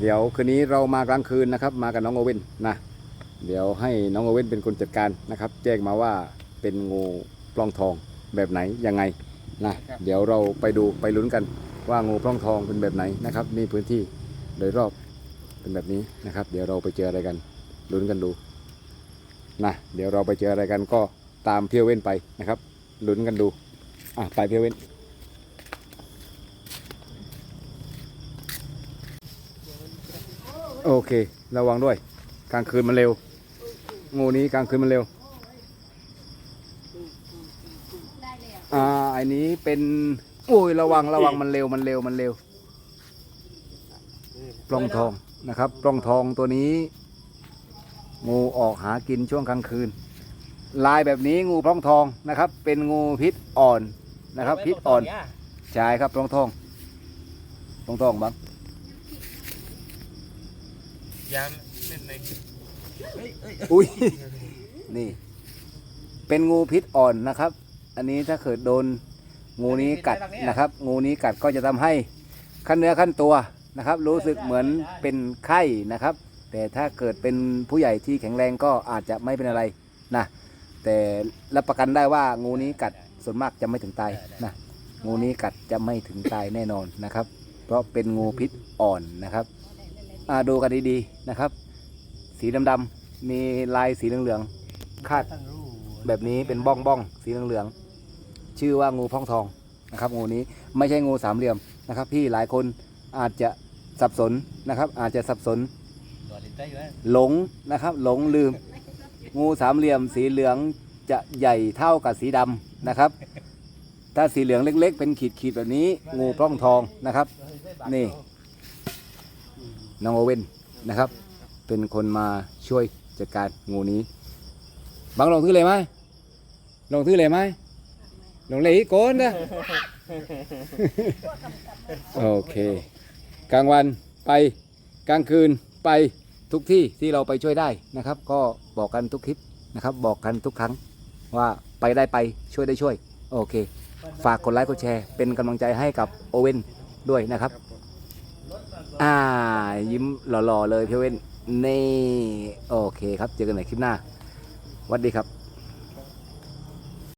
เดี๋ยวคืนนี้เรามากลางคืนนะครับ มากับน้องโอเว่นนะ เดี๋ยวให้น้องโอเว่นเป็นคนจัดการนะครับ แจ้งมาว่าเป็นงูปล้องทองแบบไหนยังไงนะเดี๋ยวเราไปดูไปลุ้นกันว่างูปล้องทองเป็นแบบไหนนะครับนี่พื้นที่โดยรอบเป็นแบบนี้นะครับ เดี๋ยวเราไปเจออะไรกันลุ้นกันดูนะเดี๋ยวเราไปเจออะไรกันก็ตามเพียวเว่นไปนะครับลุ้นกันดูอะไปเพียวเว่น โอเค ระวังด้วย กลางคืนมันเร็ว งูนี้กลางคืนมันเร็ว อ่าอันนี้เป็นโอ้ยระวังระวังมันเร็วมันเร็วมันเร็ว ปล้องทองนะครับ ปล้องทองตัวนี้ งูออกหากินช่วงกลางคืน ลายแบบนี้งูปล้องทองนะครับ เป็นงูพิษอ่อนนะครับ พิษอ่อนใช่ครับปล้องทองปล้องทองบ้าง ยามนิดหนึงเฮ้ยเฮ้ยอุ้ย นี่ เป็นงูพิษอ่อนนะครับ อันนี้ถ้าเกิดโดนงูนี้กัดนะครับ งูนี้กัดก็จะทำให้ขั้นเนื้อขั้นตัวนะครับ รู้สึกเหมือนเป็นไข้นะครับ แต่ถ้าเกิดเป็นผู้ใหญ่ที่แข็งแรงก็อาจจะไม่เป็นอะไรนะ แต่รับประกันได้ว่างูนี้กัดส่วนมากจะไม่ถึงตายนะ งูนี้กัดจะไม่ถึงตายแน่นอนนะครับ เพราะเป็นงูพิษอ่อนนะครับอ่า ดูกันดีๆนะครับ สีดำๆมีลายสีเหลืองๆคาดแบบนี้เป็นบ้องบ้องๆสีเหลืองๆชื่อว่างูพ่องทองนะครับ งูนี้ไม่ใช่งูสามเหลี่ยมนะครับ พี่หลายคนอาจจะสับสนนะครับ อาจจะสับสน หลงนะครับ หลงลืม งูสามเหลี่ยม สีเหลืองจะใหญ่เท่ากับสีดำนะครับ ถ้าสีเหลืองเล็ก ๆ เป็นขีดๆแบบนี้ งูปล้องทองนะครับ นี่ น้องโอเว่นนะครับ เป็นคนมาช่วยจัดการงูนี้ บังลงทื่อเลยไหมลงทื่อเลยไหมลงเลยอีกโกนนะโอเค กลางวันไปกลางคืนไปทุกที่ที่เราไปช่วยได้นะครับ ก็บอกกันทุกคลิปนะครับ บอกกันทุกครั้งว่าไปได้ไปช่วยได้ช่วย โอเค ฝากกดไลค์กดแชร์เป็นกำลังใจให้กับโอเว่นด้วยนะครับ อ่า ยิ้มหล่อๆเลยพี่เว้นนี่ โอเคครับ เจอกันใหม่คลิปหน้าสวัสดีครับ